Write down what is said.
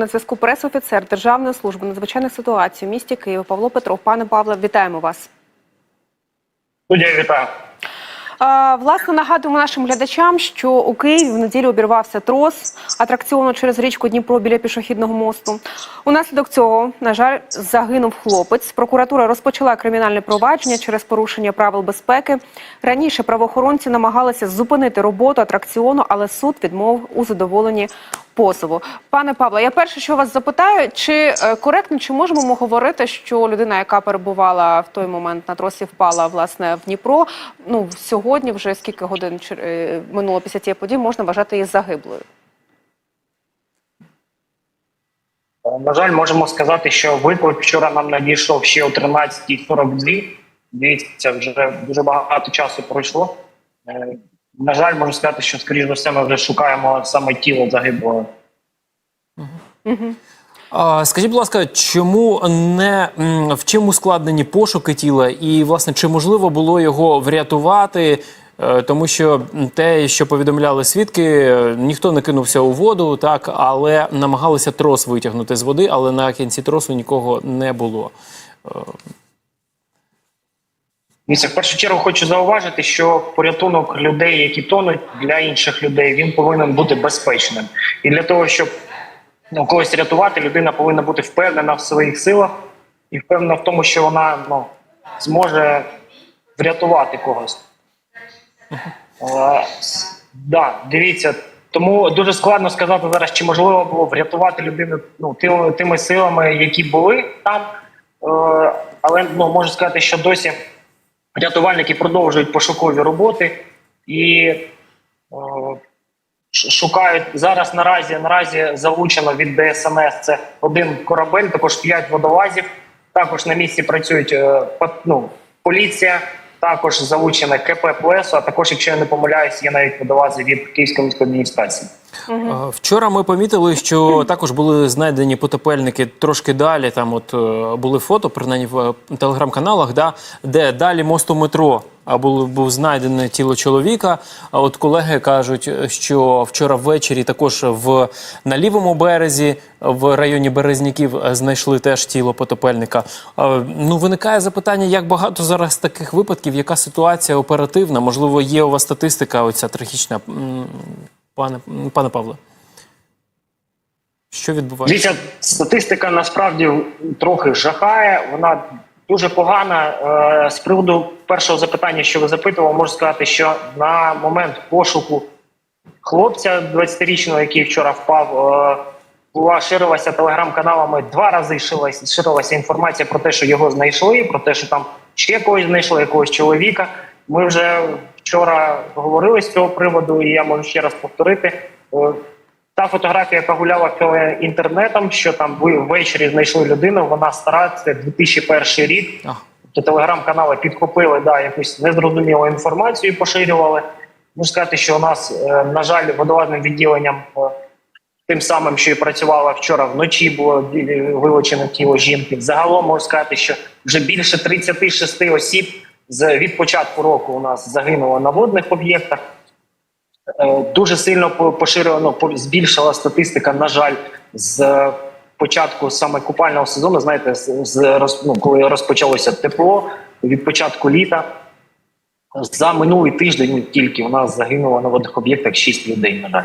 на зв'язку прес-офіцер Державної служби надзвичайних ситуацій у місті Києва Павло Петров. Пане Павле, вітаємо вас. Студія вітаю. Власне, нагадуємо нашим глядачам, що у Києві в неділю обірвався трос атракціону через річку Дніпро біля пішохідного мосту. Унаслідок цього, на жаль, загинув хлопець. Прокуратура розпочала кримінальне провадження через порушення правил безпеки. Раніше правоохоронці намагалися зупинити роботу атракціону, але суд відмовив у задоволенні позову. Пане Павло, я перше, що вас запитаю, чи е, коректно, чи можемо ми говорити, що людина, яка перебувала в той момент на тросі, впала власне в Дніпро. Ну сьогодні, вже скільки годин е, минуло після цієї події, можна вважати її загиблою. На жаль, можемо сказати, що виклик вчора нам надійшов ще о 13.42. Дивіться, вже дуже багато часу пройшло. Е, На жаль, можу сказати, що скоріш за все ми вже шукаємо саме тіло загиблого. Скажіть, будь ласка, чому не в чим ускладнені пошуки тіла, і власне чи можливо було його врятувати? Е, Тому що те, що повідомляли свідки, е, ніхто не кинувся у воду, так але намагалися трос витягнути з води, але на кінці тросу нікого не було. Дивіться, в першу чергу хочу зауважити, що порятунок людей, які тонуть для інших людей, він повинен бути безпечним. І для того, щоб ну, когось рятувати, людина повинна бути впевнена в своїх силах і впевнена в тому, що вона ну, зможе врятувати когось. Е, с- да, дивіться, тому дуже складно сказати зараз, чи можливо було врятувати людину ну, тими, тими силами, які були там. Е, але ну, можу сказати, що досі рятувальники продовжують пошукові роботи і е, шукають зараз. Наразі наразі залучено від ДСНС це один корабель, також п'ять водолазів. Також на місці працюють е, ну, поліція. Також залучене КП ПЛЕСу, а також, якщо я не помиляюсь, є навіть водолази від Київської міської адміністрації. Вчора ми помітили, що також були знайдені потопельники трошки далі. Там от е, були фото, принаймні в е, телеграм-каналах, да, де далі мосту метро а було був знайдене тіло чоловіка. А от колеги кажуть, що вчора ввечері також в на лівому березі, в районі Березняків, е, знайшли теж тіло потопельника. Е, Ну виникає запитання, як багато зараз таких випадків, яка ситуація оперативна? Можливо, є у вас статистика, оця трагічна, пане пане Павле. Що відбувається? Дивіться, статистика насправді трохи жахає. Вона дуже погана. Е, З приводу першого запитання, що ви запитували, можу сказати, що на момент пошуку хлопця 20-річного, який вчора впав, е, була ширилася телеграм-каналами. Два рази ширилася, ширилася інформація про те, що його знайшли, про те, що там ще когось знайшли, якогось чоловіка. Ми вже вчора говорили з цього приводу, і я можу ще раз повторити. Та фотографія, яка гуляла інтернетом, що там ви ввечері знайшли людину, вона стара, це 2001 рік. А. Тобто телеграм-канали підхопили да, якусь незрозумілу інформацію, поширювали. Можу сказати, що у нас, е, на жаль, водолазним відділенням, е, тим самим, що і працювала вчора вночі, було вилучено тіло жінки. Загалом можу сказати, що вже більше 36 осіб від початку року у нас загинуло на водних об'єктах. Е, Дуже сильно по- поширено по- збільшила статистика, на жаль, з початку саме купального сезону. Знаєте, з, ну, коли розпочалося тепло від початку літа. За минулий тиждень тільки у нас загинуло на водних об'єктах 6 людей. На жаль.